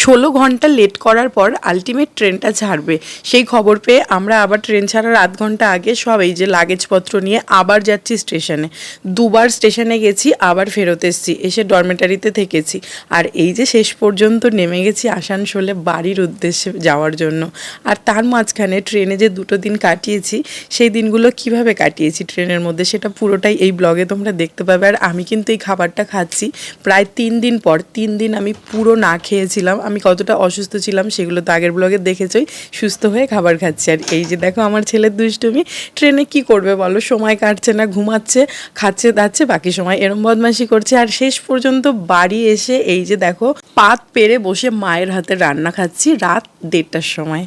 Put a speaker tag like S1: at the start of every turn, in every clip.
S1: ষোলো ঘণ্টা লেট করার পর আলটিমেট ট্রেনটা ছাড়বে সেই খবর পেয়ে আমরা আবার ট্রেন ছাড়ার আধ ঘণ্টা আগে সব এই যে লাগেজপত্র নিয়ে আবার যাচ্ছি স্টেশনে দুবার স্টেশনে গেছি, আবার ফেরত এসেছি, এসে ডরমেটারিতে থেকেছি। আর এই যে শেষ পর্যন্ত নেমে গেছি আসানসোলে বাড়ির উদ্দেশ্যে যাওয়ার জন্য। আর তার মাঝখানে ট্রেনে যে দুটো দিন কাটিয়েছি, সেই দিনগুলো কীভাবে কাটিয়েছি ট্রেনের মধ্যে সেটা পুরোটাই এই ব্লগে তোমরা দেখতে পাবে। আর আমি কিন্তু এই খাবারটা খাচ্ছি প্রায় তিন দিন পর, তিন দিন আমি পুরো না খেয়েছিলাম। আমি কতটা অসুস্থ ছিলাম সেগুলো তো আগের ব্লগে দেখেছই। সুস্থ হয়ে খাবার খাচ্ছি। আর এই যে দেখো আমার ছেলের দুষ্টুমি, ট্রেনে কি করবে বলো? সময় কাটছে না, ঘুমাচ্ছে, খাচ্ছে, দাচ্ছে, বাকি সময় এরম বদমাশি করছে। আর শেষ পর্যন্ত বাড়ি এসে এই যে দেখো, পাত পেরে বসে মায়ের হাতে রান্না খাচ্ছি রাত দেড়টার সময়।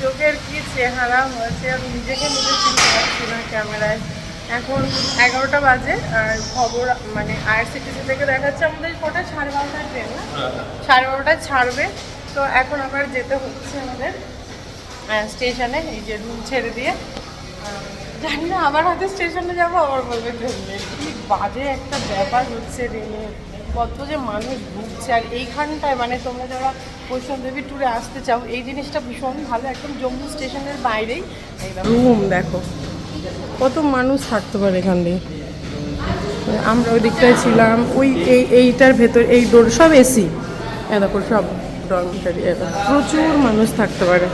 S1: চোখের কি চেহারা হয়েছে, আমি নিজেকে নিজে চিনতে পারছি না ক্যামেরায়। এখন এগারোটা বাজে আর খবর মানে আইআরসিটিসি থেকে দেখাচ্ছে আমাদের কটা? সাড়ে বারোটায় ট্রেন না? সাড়ে বারোটায় ছাড়বে। তো এখন আবার যেতে হচ্ছে আমাদের স্টেশনে এই যে রুম ছেড়ে দিয়ে। জানি না আবার হয়তো স্টেশনে যাব আবার বলবে ট্রেন নেই। কি বাজে একটা ব্যাপার হচ্ছে রেলে কত যে মানুষ ভুগছে আর এইখানটায় মানে তোমরা যারা বৈষ্ণবদেবী ট্যুরে আসতে চাও এই জিনিসটা ভীষণ ভালো। একদম জম্মু স্টেশনের বাইরেই। রুম দেখো। কত মানুষ থাকতে পারে এখান দিয়ে? আমরা ওই দিকটায় ছিলাম, ওই এই, এইটার ভেতর, এই ডোর সব এসি দেখো, সব ডরমিটারি প্রচুর মানুষ থাকতে পারে।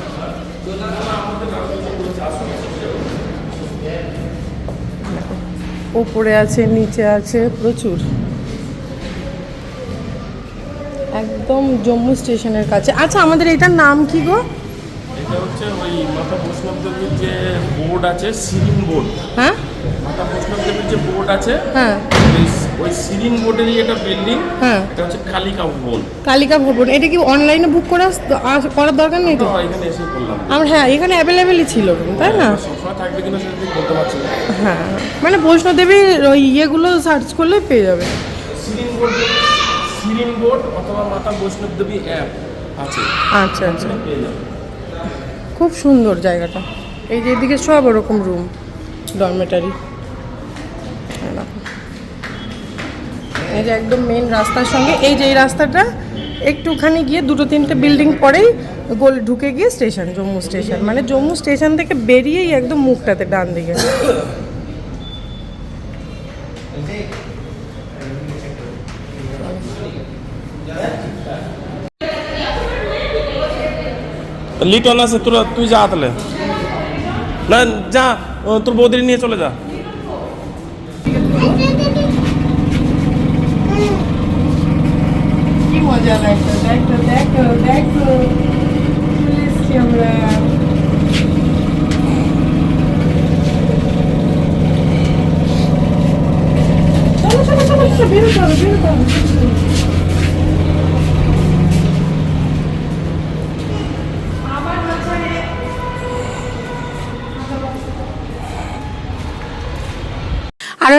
S1: ওপরে আছে, নিচে আছে, প্রচুর। একদম জম্মু স্টেশনের কাছে। আচ্ছা আমাদের এটার নাম কি গো?
S2: এটা হচ্ছে ওই মাতা বৈষ্ণব দেবীর যে বোর্ড আছে সিরিন বোর্ড।
S1: হ্যাঁ?
S2: মাতা বৈষ্ণব দেবীর যে বোর্ড আছে
S1: হ্যাঁ।
S2: ওই- সিরিন বোর্ডেরই একটা বিল্ডিং
S1: হ্যাঁ।
S2: এটা হচ্ছে কালিকা ভবন।
S1: কালিকা ভবন। এটা কি অনলাইনে বুক করে করার দরকার নেই তো?
S2: এখানে এসে করলাম।
S1: আমার হ্যাঁ এখানে অ্যাভেলেবেলই ছিল তাই না?
S2: সবসময় থাকবে কিনা সেটা ঠিক বলতে পারছি না।
S1: হ্যাঁ। মানে বৈষ্ণোদেবীর ওই ইয়েগুলো সার্চ করলে পেয়ে যাবে।
S2: সিরিন বোর্ড সিরিন বোর্ড অথবা মাতা বৈষ্ণব দেবী অ্যাপ আছে।
S1: আচ্ছা আচ্ছা।
S2: পেয়ে যাবে।
S1: খুব সুন্দর জায়গাটা। এই যে এদিকে সব ওরকম রুম ডরমেটারি এই যে একদম মেন রাস্তার সঙ্গে, এই যে এই রাস্তাটা, একটুখানি গিয়ে দুটো তিনটে বিল্ডিং পরেই গোল ঢুকে গিয়ে স্টেশন জম্মু স্টেশন মানে জম্মু স্টেশন থেকে বেরিয়েই একদম মুখটাতে ডান দিকে।
S2: লিটন আছে তোরা তুই যা তাহলে না যা ও, তোর বৌদির নিয়ে চলে যা
S1: কি মজা লাগতো দেখো দেখো দেখো চলে এসছি আমরা চলো চলো চলো চলো বেরোতে হবে বেরোতে হবে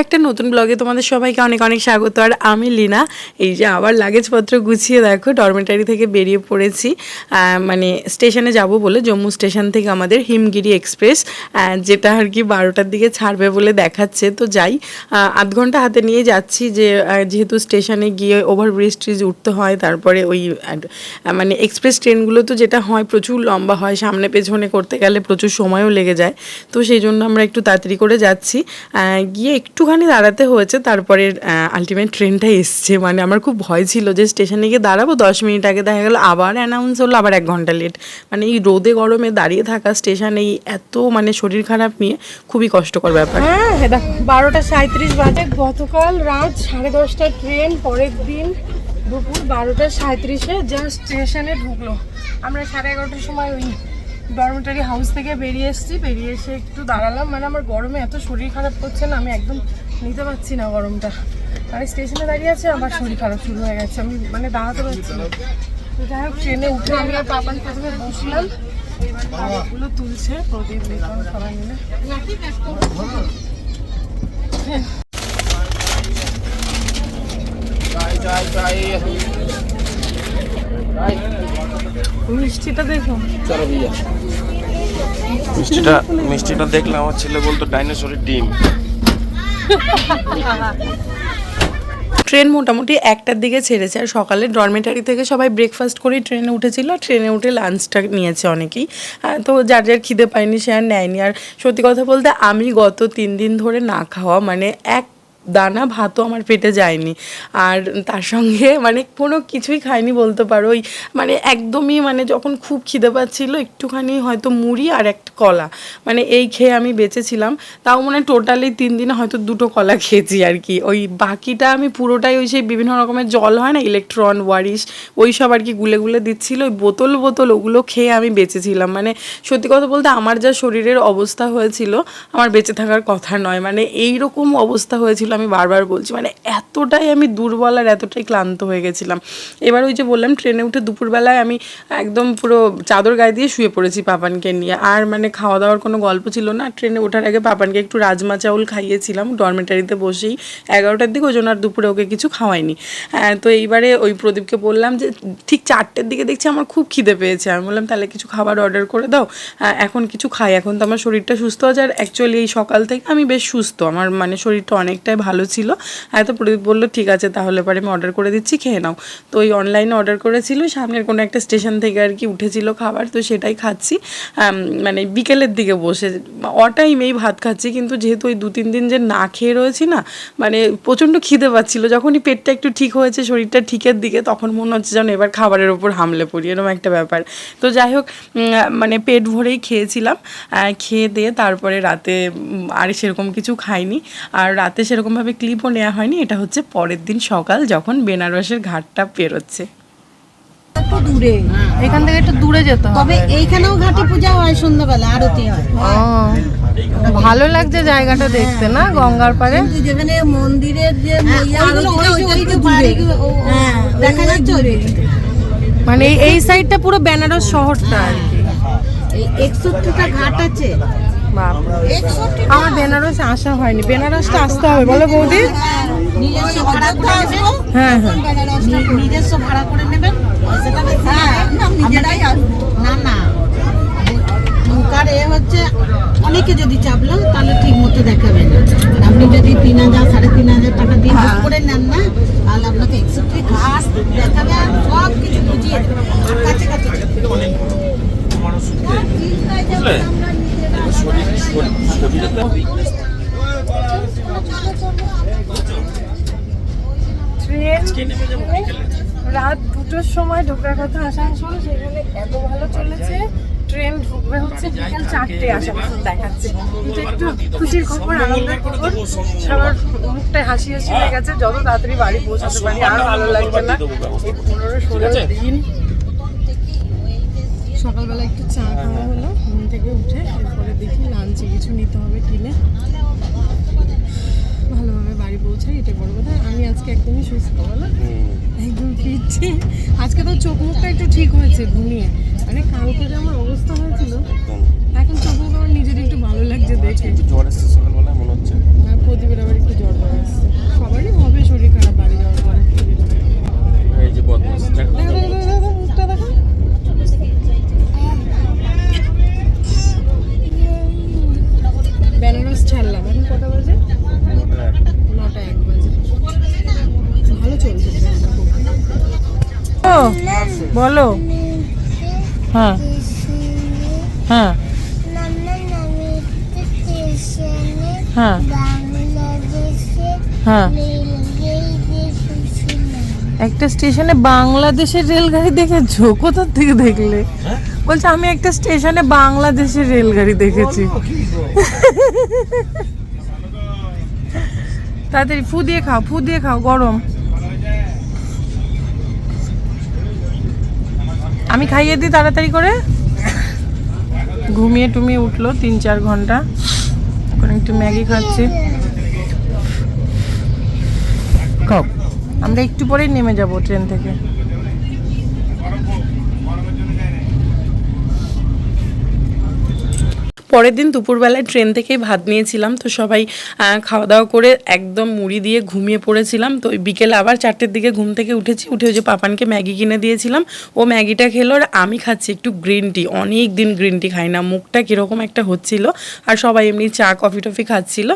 S1: একটা নতুন ব্লগে তোমাদের সবাইকে অনেক অনেক স্বাগত। আর আমি লীনা, এই যে আবার লাগেজপত্র গুছিয়ে দেখো ডরমেটারি থেকে বেরিয়ে পড়েছি। মানে স্টেশনে যাব বলে জম্মু স্টেশন থেকে আমাদের হিমগিরি এক্সপ্রেস যেটা আর কি বারোটার দিকে ছাড়বে বলে দেখাচ্ছে। তো যাই আধ ঘণ্টা হাতে নিয়ে যাচ্ছি যে যেহেতু স্টেশনে গিয়ে ওভারব্রিজ ট্রিজ উঠতে হয়, তারপরে ওই মানে এক্সপ্রেস ট্রেনগুলো তো যেটা হয় প্রচুর লম্বা হয়, সামনে পেছনে করতে গেলে প্রচুর সময়ও লেগে যায়। তো সেই জন্য আমরা একটু তাড়াতাড়ি করে যাচ্ছি। গিয়ে গিয়ে একটুখানি দাঁড়াতে হয়েছে, তারপরে আলটিমেট ট্রেনটা এসছে। মানে আমার খুব ভয় ছিল যে স্টেশনে গিয়ে দাঁড়াবো, দশ মিনিট আগে দেখা গেলো আবার অ্যানাউন্স হলো, আবার এক ঘণ্টা লেট মানে এই রোদে গরমে দাঁড়িয়ে থাকা স্টেশনে এই এত মানে শরীর খারাপ নিয়ে খুবই কষ্টকর ব্যাপার। হ্যাঁ দেখো, বারোটা সাঁত্রিশ বাজে, গতকাল রাত সাড়ে দশটার ট্রেন পরের দিন দুপুর বারোটা সাঁত্রিশে জাস্ট স্টেশনে ঢুকলো। আমরা সাড়ে এগারোটার সময় ওই ডরমেটারি হাউস থেকে বেরিয়ে এসেছি। বেরিয়ে এসে একটু দাঁড়ালাম। মানে আমার গরমে এত শরীর খারাপ করছে না, আমি একদম নিতে পারছি না গরমটা। মানে স্টেশনে দাঁড়িয়ে আছে, আমার শরীর খারাপ শুরু হয়ে গেছে। আমি মানে দাঁড়াতে পারছি না। তো যাই হোক ট্রেনে উঠে আমি আর পাপান প্রথমে বসলাম। খাবারগুলো তুলছে, প্রদীপ লিখন সবাই মিলে। মিষ্টিটা দেখো।
S2: মিষ্টিটা মিষ্টিটা দেখলে আমার ছেলে বলতো ডাইনোসরের ডিম।
S1: ট্রেন মোটামুটি একটার দিকে ছেড়েছে আর সকালে ডরমেটারি থেকে সবাই ব্রেকফাস্ট করেই ট্রেনে উঠেছিল ট্রেনে উঠে লাঞ্চটা নিয়েছে অনেকেই। তো যার যার খিদে পায়নি সে আর নেয়নি। আর সত্যি কথা বলতে আমি গত তিন দিন ধরে না খাওয়া মানে এক দানা ভাতও আমার পেটে যায়নি। আর তার সঙ্গে মানে কোনো কিছুই খাইনি বলতে পারো। ওই মানে একদমই মানে যখন খুব খিদে পাচ্ছিল, একটুখানি হয়তো মুড়ি আর একটা কলা। মানে এই খেয়ে আমি বেঁচেছিলাম। তাও মানে টোটালি তিন দিনে হয়তো দুটো কলা খেয়েছি আর কি ওই বাকিটা আমি পুরোটাই ওই সেই বিভিন্ন রকমের জল হয় না ইলেকট্রন ওয়ারিশ ওই সব আর কি গুলে গুলে দিচ্ছিল। ওই বোতল বোতল ওগুলো খেয়ে আমি বেঁচেছিলাম। মানে সত্যি কথা বলতে আমার যা শরীরের অবস্থা হয়েছিল, আমার বেঁচে থাকার কথা নয়। মানে এই রকম অবস্থা হয়েছিল আমি বারবার বলছি মানে এতটাই আমি দুর্বল আর এতটাই ক্লান্ত হয়ে গেছিলাম। এবার ওই যে বললাম ট্রেনে উঠে দুপুরবেলায় আমি একদম পুরো চাদর গায়ে দিয়ে শুয়ে পড়েছি পাপানকে নিয়ে। আর মানে খাওয়া দাওয়ার কোনো গল্প ছিল না। ট্রেনে ওঠার আগে পাপানকে একটু রাজমা চাউল খাইয়েছিলাম ডরমেটারিতে বসেই। এগারোটার দিকে ওই জন্য আর দুপুরে ওকে কিছু খাওয়াইনি। আহ, তো এইবারে ওই প্রদীপকে বললাম যে ঠিক চারটের দিকে দেখছি আমার খুব খিদে পেয়েছে। আমি বললাম তাহলে কিছু খাবার অর্ডার করে দাও। এখন কিছু খাই। এখন তো আমার শরীরটা সুস্থ আছে আর অ্যাকচুয়ালি এই সকাল থেকে আমি বেশ সুস্থ। আমার মানে শরীরটা অনেকটাই ভালো ছিল। আর তো প্রদীপ বলল, ঠিক আছে, তাহলে পরে আমি অর্ডার করে দিচ্ছি, খেয়ে নাও। তো ওই অনলাইনে অর্ডার করেছিল, সামনের কোনো একটা স্টেশন থেকে আর কি উঠেছিল খাবার, তো সেটাই খাচ্ছি। মানে বিকেলের দিকে বসে অটাইমেই ভাত খাচ্ছি, কিন্তু যেহেতু ওই দু তিন দিন যে না খেয়ে রয়েছি না মানে প্রচণ্ড খিদে পাচ্ছিল। যখনই পেটটা একটু ঠিক হয়েছে, শরীরটা ঠিকের দিকে, তখন মনে হচ্ছে যেন এবার খাবারের ওপর হামলে পড়ি এরকম একটা ব্যাপার। তো যাই হোক মানে পেট ভরেই খেয়েছিলাম। খেয়ে দিয়ে তারপরে রাতে আর সেরকম কিছু খাইনি। আর রাতে সেরকমভাবে ক্লিপও নেওয়া হয়নি এটা হচ্ছে পরের দিন সকাল যখন বেনারসের ঘাটটা পেরোচ্ছে।
S3: একটু দূরে এখান থেকে একটু দূরে যেতে হবে।
S4: তবে এইখানেও ঘাটে পূজা হয় সন্ধ্যাবেলা আরতি হয়।
S3: ভালো লাগছে জায়গাটা দেখতে না? গঙ্গার পাড়ে?
S4: কিন্তু যেখানে মন্দিরের যে দেখা যাচ্ছে
S3: মানে এই- সাইডটা পুরো বেনারস শহরটা আর কি।
S4: একষট্টিটা ঘাট আছে
S3: আমার বেনারস আসা হয়নি। বেনারসটা আসতে হবে বলো বৌদি। হ্যাঁ হ্যাঁ।
S4: নিজস্ব ভাড়া করে নেবেন? নিজেরাই না না। এ হচ্ছে অনেকে যদি চাপলো তাহলে ঠিক মতো দেখাবে না। আপনি যদি তিন হাজার সাড়ে তিন হাজার টাকা দিয়ে বুক করে নেন না তাহলে আপনাকে একষট্টি ঘাট দেখাবে আর সব কিছু বুঝিয়ে দেবে। আর কাছে কাছে
S2: বুঝলে? শরীর শরীর
S3: ট্রেন রাত দুটোর সময় ঢোকার কথা আসানসোল সেখানে এত ভালো চলেছে ট্রেন ঢুকবে হচ্ছে বিকেল চারটে আসানসোল দেখাচ্ছে। এটা একটু খুশির খবর আনন্দের খবর সবার মুখটায় হাসি হাসি হয়ে গেছে যত তাড়াতাড়ি বাড়ি পৌঁছাতে পারি আর ভালো লাগবে না। এই পনেরো ষোলো দিন সকালবেলা একটু চা খাওয়া হলো ঘুম থেকে উঠে এরপরে দেখি লাঞ্চে কিছু নিতে হবে কিনে। ভালোভাবে বাড়ি পৌঁছাই এটা বড় কথা আমি আজকে একদমই সুস্থ বলো? একদম ফিরছি আজকে তো চোখ মুখটা একটু ঠিক হয়েছে ঘুমিয়ে। মানে কালকে যে আমার অবস্থা হয়েছিল এখন চোখ মুখ আমার নিজের একটু ভালো লাগছে দেখে।
S2: একটু জ্বর এসছে সকালবেলা মনে হচ্ছে।
S3: হ্যাঁ প্রদীপের আবার একটু জ্বর জ্বর আসছে সবারই হবে শরীর খারাপ বাড়ি যাওয়ার পরে।
S2: এই যে বদমাস দেখো
S3: মুখটা দেখো বেনারস ছাড়লাম এখন কটা বাজে নটা এক বাজে ভালো চলছে ট্রেনটা খুব ও বলো। হ্যাঁ। হ্যাঁ। হ্যাঁ। হ্যাঁ। একটা স্টেশনে বাংলাদেশের রেলগাড়ি দেখেছ কোথার থেকে দেখলে? বলছে আমি একটা স্টেশনে বাংলাদেশের রেলগাড়ি দেখেছি। তাড়াতাড়ি ফু দিয়ে খাও ফু দিয়ে খাও গরম। আমি খাইয়ে দিই তাড়াতাড়ি করে? ঘুমিয়ে টুমিয়ে উঠল তিন চার ঘণ্টা। এখন একটু ম্যাগি খাচ্ছি। খাও। আমরা একটু পরেই নেমে যাব ট্রেন থেকে।
S1: পরের দিন দুপুরবেলায় ট্রেন থেকেই ভাত নিয়েছিলাম, তো সবাই খাওয়া দাওয়া করে একদম মুড়ি দিয়ে ঘুমিয়ে পড়েছিলাম, তো ওই বিকেলে আবার চারটের দিকে ঘুম থেকে উঠেছি, উঠে ওই যে পাপানকে ম্যাগি কিনে দিয়েছিলাম, ও ম্যাগিটা খেলো আর আমি খাচ্ছি একটু গ্রিন টি অনেক দিন গ্রিন টি খাই না, মুখটা কীরকম একটা হচ্ছিল, আর সবাই এমনি চা কফি টফি খাচ্ছিল।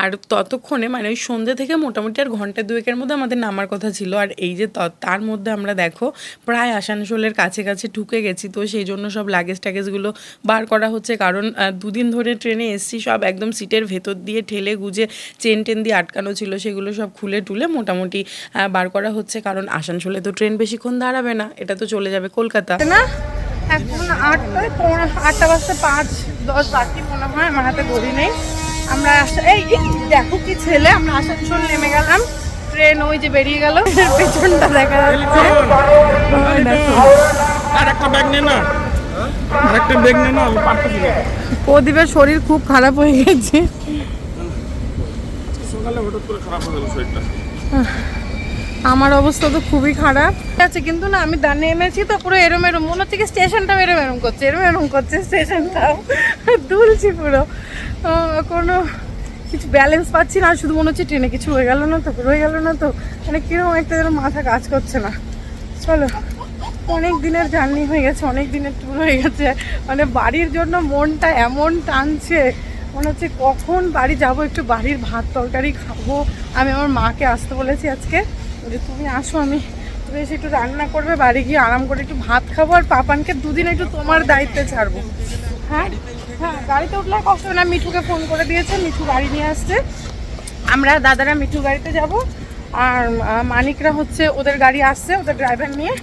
S1: আর ততক্ষণে মানে ওই সন্ধ্যে থেকে মোটামুটি আর ঘণ্টা দুয়েকের মধ্যে আমাদের নামার কথা ছিল। আর এই যে তার মধ্যে আমরা দেখো, প্রায় আসানসোলের কাছে কাছে ঢুকে গেছি, তো সেই জন্য সব লাগেজ ট্যাগেজগুলো বার করা হচ্ছে। কারণ দুদিন ধরে ট্রেনে এসছি, সব একদম সিটের ভেতর দিয়ে ঠেলে গুজে চেন টেন দিয়ে আটকানো ছিল, সেগুলো সব খুলে টুলে মোটামুটি বার করা হচ্ছে। কারণ আসানসোলে তো ট্রেন বেশিক্ষণ দাঁড়াবে না, এটা তো চলে যাবে কলকাতা।
S3: না, এখন আটটায় পৌনে আটটা বাজতে পাঁচ, দশ বাকি মনে হয়, আমার হাতে ঘড়ি নেই। আমরা আসা- এই দেখো কি ছেলে আমরা আসানসোল নেমে গেলাম। ট্রেন ওই যে বেরিয়ে গেল। পেছনটা দেখা যাচ্ছে।
S2: আর একটা ব্যাগ নে না। আর একটা ব্যাগ নে না পারতেছি
S3: প্রদীপের শরীর খুব খারাপ হয়ে গেছে।
S2: সকালে হঠাৎ করে খারাপ হয়ে গেল শরীরটা।
S3: আমার অবস্থা তো খুবই খারাপ। আছে কিন্তু না আমি দাঁড়িয়ে নেমেছি তো পুরো এরম এরম। মনে হচ্ছে কি স্টেশনটা এরম এরম করছে এরম এরম করছে। স্টেশনটাও দুলছি পুরো। কোনো কিছু ব্যালেন্স পাচ্ছি না শুধু মনে হচ্ছে ট্রেনে কিছু হয়ে গেল না তো, রয়ে গেল না তো। মানে কীরকম একটা যেন মাথা কাজ করছে না। চলো, অনেক দিনের জার্নি হয়ে গেছে, অনেক দিনের ট্যুর হয়ে গেছে। মানে বাড়ির জন্য মনটা এমন টানছে, মনে হচ্ছে কখন বাড়ি যাব, একটু বাড়ির ভাত তরকারি খাব। আমি আমার মাকে আসতে বলেছি আজকে যে, তুমি আসো, আমি, তুমি এসে একটু রান্না করবে, বাড়ি গিয়ে আরাম করে একটু ভাত খাব, আর পাপানকে দুদিন একটু তোমার দায়িত্বে ছাড়বো। হ্যাঁ? হ্যাঁ গাড়িতে উঠলে কষ্ট না। মিঠুকে ফোন করে দিয়েছে, মিঠু গাড়ি নিয়ে আসছে। আমরা দাদারা মিঠু গাড়িতে যাব। আর মানিকরা হচ্ছে ওদের গাড়ি আসছে, ওদের ড্রাইভার নিয়ে।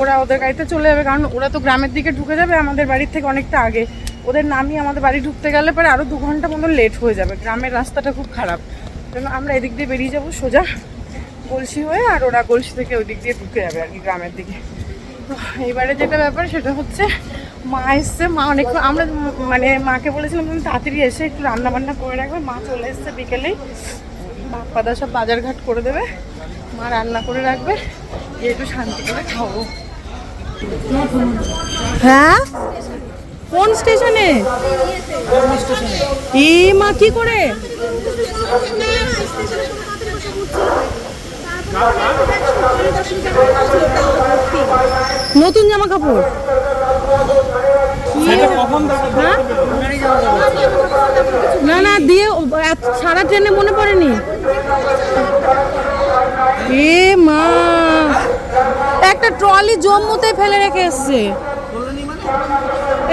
S3: ওরা ওদের গাড়িতে চলে যাবে, কারণ ওরা তো গ্রামের দিকে ঢুকে যাবে, আমাদের বাড়ির থেকে অনেকটা আগে। ওদের নামিয়ে আমাদের বাড়ি ঢুকতে গেলে পরে আরও দু ঘণ্টা মতো লেট হয়ে যাবে। গ্রামের রাস্তাটা খুব খারাপ। জন্য আমরা এদিক দিয়ে বেরিয়ে যাব, সোজা গলসি হয়ে, আর ওরা গলসি থেকে ওই দিক দিয়ে ঢুকে যাবে আর কি গ্রামের দিকে। তো, এইবারে যেটা ব্যাপার সেটা হচ্ছে মা এসছে, মা অনেক আমরা মানে মাকে বলেছিলাম, তুমি তাড়াতাড়ি এসে একটু রান্না বান্না করে রাখবে। মা চলে এসছে বিকেলেই। বাপ্পাদা সব বাজার ঘাট করে দেবে। মা রান্না করে রাখবে। গিয়ে একটু শান্তি করে খাব। হ্যাঁ? কোন স্টেশনে? এ মা, কি করে? নতুন জামা কাপড় হ্যাঁ? না না দিয়ে সারা ট্রেনে মনে পড়েনি। এ মা। একটা ট্রলি জম্মুতে ফেলে রেখে এসছে।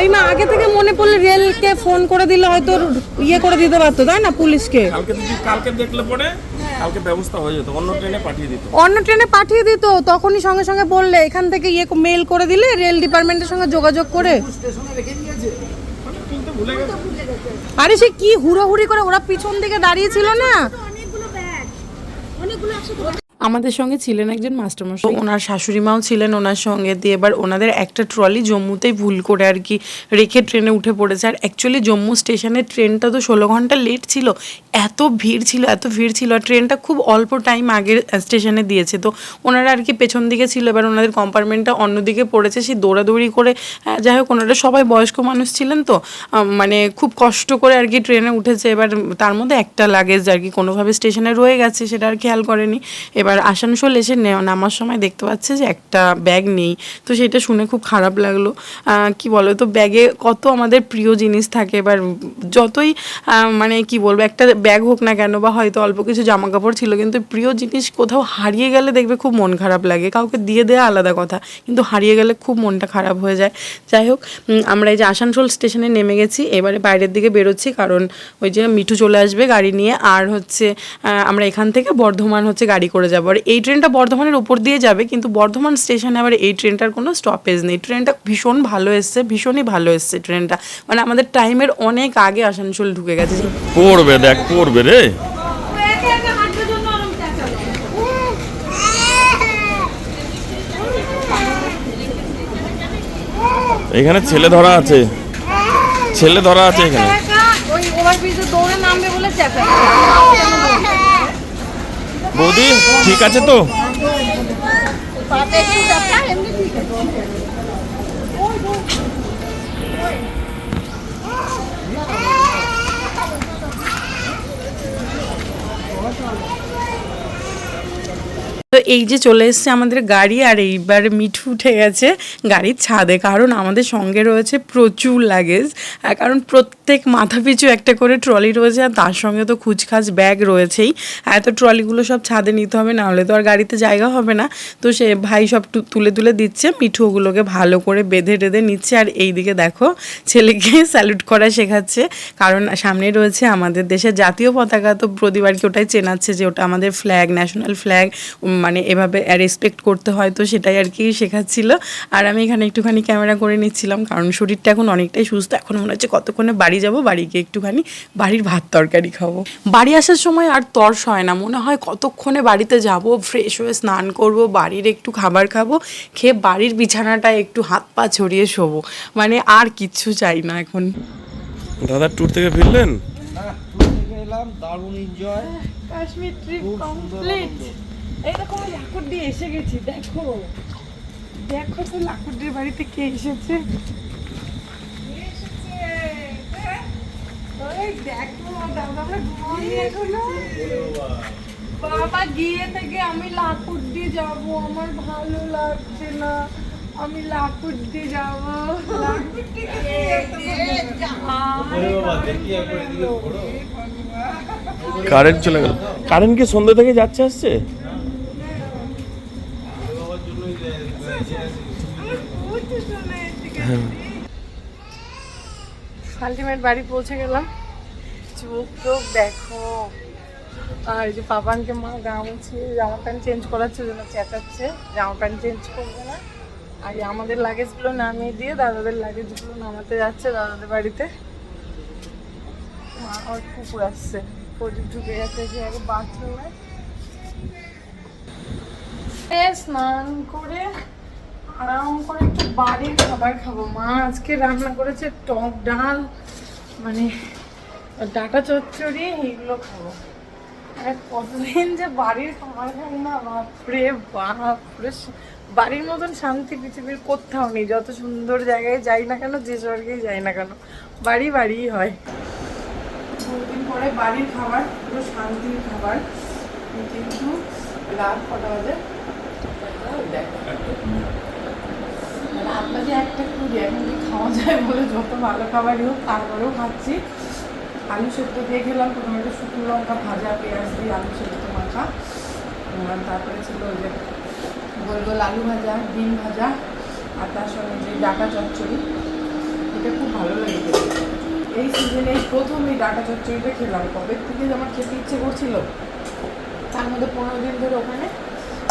S3: এই মা আগে থেকে মনে পড়লে রেলকে ফোন করে দিলে হয়তো ইয়ে করে দিতে পারতো তাই না পুলিশকে?
S2: কালকে যদি কালকে দেখলে পরে কালকে ব্যবস্থা হয়ে যেত অন্য ট্রেনে পাঠিয়ে দিত।
S3: অন্য ট্রেনে পাঠিয়ে দিত তখনই সঙ্গে সঙ্গে বললে এখান থেকে ইয়ে মেল করে দিলে রেল ডিপার্টমেন্টের সঙ্গে যোগাযোগ করে।
S2: কিন্তু ভুলে গেছে।
S3: আরে সে কি হুড়োহুড়ি করে ওরা পিছন দিকে দাঁড়িয়ে ছিল না?
S1: আমাদের সঙ্গে ছিলেন একজন মাস্টারমশাই। ওনার শাশুড়ি মাও ছিলেন ওনার সঙ্গে দিয়ে, এবার ওনাদের একটা ট্রলি জম্মুতেই ভুল করে আর কি রেখে ট্রেনে উঠে পড়েছে। আর অ্যাকচুয়ালি জম্মু স্টেশনের ট্রেনটা তো ষোলো ঘণ্টা লেট ছিল, এত ভিড় ছিল, এত ভিড় ছিল, আর ট্রেনটা খুব অল্প টাইম আগের স্টেশনে দিয়েছে। তো ওনারা আর কি পেছন দিকে ছিল, এবার ওনাদের কম্পার্টমেন্টটা অন্যদিকে পড়েছে, সেই দৌড়াদৌড়ি করে যাই হোক, ওনারা সবাই বয়স্ক মানুষ ছিলেন তো মানে খুব কষ্ট করে আর কি ট্রেনে উঠেছে। এবার তার মধ্যে একটা লাগেজ আর কি কোনোভাবে স্টেশনে রয়ে গেছে, সেটা আর খেয়াল করেনি। এবার আসানসোল এসে নামার সময় দেখতে পাচ্ছে যে একটা ব্যাগ নেই। তো সেটা শুনে খুব খারাপ লাগল। কি বলো তো ব্যাগে কত আমাদের প্রিয় জিনিস থাকে। এবার যতই মানে কি বলব, একটা ব্যাগ হোক না কেন বা হয়তো অল্প কিছু জামা কাপড় ছিল, কিন্তু প্রিয় জিনিস কোথাও হারিয়ে গেলে দেখবে খুব মন খারাপ লাগে। কাউকে দিয়ে দেওয়া আলাদা কথা, কিন্তু হারিয়ে গেলে খুব মনটা খারাপ হয়ে যায়। যাই হোক আমরা এই যে আসানসোল স্টেশনে নেমে গেছি। এবারে বাইরের দিকে বেরোচ্ছি, কারণ ওই যে মিঠু চলে আসবে গাড়ি নিয়ে। আর হচ্ছে আমরা এখান থেকে বর্ধমান হচ্ছে গাড়ি করে যাব। আর এই ট্রেনটা বর্ধমানের উপর দিয়ে যাবে কিন্তু বর্ধমান স্টেশনে আবার এই ট্রেনটার কোনো স্টপেজ নেই। ট্রেনটা ভীষণ ভালো এসছে ভীষণই ভালো এসছে ট্রেনটা। মানে আমাদের টাইমের অনেক আগে আসানসোল ঢুকে গেছে।
S2: পড়বে দেখ পড়বে রে। এখানে ছেলে ধরা আছে। ছেলে ধরা আছে এখানে।
S3: ওই ওভারব্রিজে দৌড়ে নামবে বলে চেপে
S2: বৌদি ঠিক আছে তো?
S1: তো এই যে চলে এসছে আমাদের গাড়ি আর এইবার মিঠু উঠে গেছে গাড়ির ছাদে, কারণ আমাদের সঙ্গে রয়েছে প্রচুর লাগেজ কারণ প্রত্যেক মাথা পিছু একটা করে ট্রলি রয়েছে, আর তার সঙ্গে তো খুচখাচ ব্যাগ রয়েছেই। এত ট্রলিগুলো সব ছাদে নিতে হবে, না হলে তো আর গাড়িতে জায়গা হবে না। তো সে ভাই সব তুলে তুলে দিচ্ছে, মিঠু ওগুলোকে ভালো করে বেঁধে টেঁধে নিচ্ছে। আর এইদিকে দেখো, ছেলেকে স্যালুট করা শেখাচ্ছে, কারণ সামনে রয়েছে আমাদের দেশের জাতীয় পতাকা। তো প্রতিবারকে ওটাই চেনাচ্ছে যে ওটা আমাদের ফ্ল্যাগ ন্যাশনাল ফ্ল্যাগ মানে এভাবে রেসপেক্ট করতে হয় তো সেটাই আর কি শেখাচ্ছিল। আর আমি এখানে একটুখানি ক্যামেরা করে নিচ্ছিলাম কারণ শরীরটা এখন অনেকটাই সুস্থ। এখন মনে হচ্ছে কতক্ষণে বাড়ি যাব বাড়ি গিয়ে একটুখানি বাড়ির ভাত তরকারি খাব। বাড়ি আসার সময় আর তর্স হয় না মনে হয় কতক্ষণে বাড়িতে যাব ফ্রেশ হয়ে স্নান করব বাড়ির একটু খাবার খাব খেয়ে বাড়ির বিছানাটায় একটু হাত পা ছড়িয়ে শোবো। মানে আর কিচ্ছু চাই না এখন।
S2: দাদা ট্যুর থেকে ফিরলেন?
S5: এলাম দারুণ এনজয়
S3: কাশ্মীর ট্রিপ কমপ্লিট এইরকম লাকুড্ডি এসে গেছি দেখো। দেখো তো লাকুড্ডির বাড়িতে কে এসেছে। ওই দেখো দাদা বাবা গিয়ে থেকে আমি লাকুড্ডি যাব। আমার ভালো লাগছে না আমি লাকুড্ডি যাব। লাকুড্ডি
S2: কারেন্ট চলে গেল। কারেন্ট কি সন্ধ্যা থেকে যাচ্ছে আসছে?
S3: আলটিমেট বাড়ি পৌঁছে গেলাম। চোখ চোখ দেখো। আর এই যে পাপানকে মা গামছে জামা প্যান্ট চেঞ্জ করাচ্ছে জন্য চেঁচাচ্ছে। জামা প্যান্ট চেঞ্জ করবে না। আর আমাদের লাগেজগুলো নামিয়ে দিয়ে দাদাদের লাগেজগুলো নামাতে যাচ্ছে দাদাদের বাড়িতে। মা ওর কুকুর আসছে। প্রদীপ ঢুকে গেছে যে আগে বাথরুমে স্নান করে আরাম করে একটু বাড়ির খাবার খাব। মা আজকে রান্না করেছে টক ডাল মানে ডাটা চচ্চড়ি এইগুলো খাব। আর কতদিন যে বাড়ির খাবার খাই না, বাপরে বাপরে বাড়ির মতন শান্তি পৃথিবীর কোথাও নেই। যত সুন্দর জায়গায় যাই না কেন, যে স্বর্গেই যাই না কেন, বাড়ি বাড়িই হয়। দুদিন পরে বাড়ির খাবার, পুরো শান্তির খাবার। কিন্তু রাত কটা বাজে? রাত একটা এখন কি খাওয়া যায় বলে যত ভালো খাবারই হোক, তারপরেও খাচ্ছি। আলু সেদ্ধ দিয়ে খেলাম। প্রথমে একটু শুকনো লঙ্কা, ভাজা, পেঁয়াজ দিয়ে আলু সেদ্ধ মাখা। তারপরে ছিল ওই যে গোল গোল আলু ভাজা, ডিম ভাজা আর তার সঙ্গে যে ডাটা চচ্চড়ি। এটা খুব ভালো লাগে খেতে। এই সিজনে এই প্রথম এই ডাটা চচ্চড়িটা খেলাম। কবে থেকে আমার খেতে ইচ্ছে করছিল, তার মধ্যে পনেরো দিন ধরে ওখানে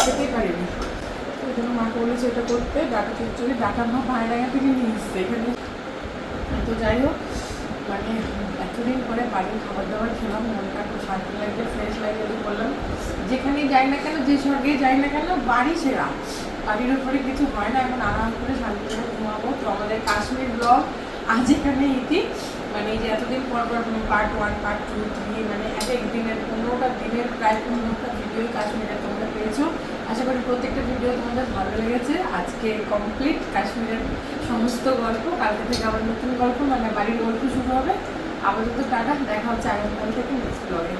S3: খেতেই পারিনি। জন্য মাকে বলেছে এটা করতে ডাটা চচ্চড়ি ডাটা মা ভাইরাঙ্গা থেকে নিয়ে এসছে এখানে। তো যাই হোক মানে এতদিন পরে বাড়ির খাবার দাবার খেলাম, মনটা খুব শান্তি লাগছে ফ্রেশ লাগছে বললাম যেখানেই যাই না কেন, যে স্বর্গেই যাই না কেন, বাড়ি সেরা। বাড়ির উপরে কিছু হয় না, এখন আরাম করে শান্তি করে ঘুমাবো। তো আমাদের কাশ্মীর ব্লগ আজ এখানে ইতি। মানে এই যে এতদিন পর পর part one part two three মানে এক এক দিনের, পনেরোটা দিনের, প্রায় পনেরোটা ভিডিও কাশ্মীরে তোমরা পেয়েছ। আশা করি প্রত্যেকটা ভিডিও তোমাদের ভালো লেগেছে। আজকে কমপ্লিট কাশ্মীরের সমস্ত গল্প। কালকে থেকে আবার নতুন গল্প মানে বাড়ির গল্প শুরু হবে। আপাতত টাটা, দেখা হচ্ছে আগামীকাল থেকে নেক্সট ব্লগে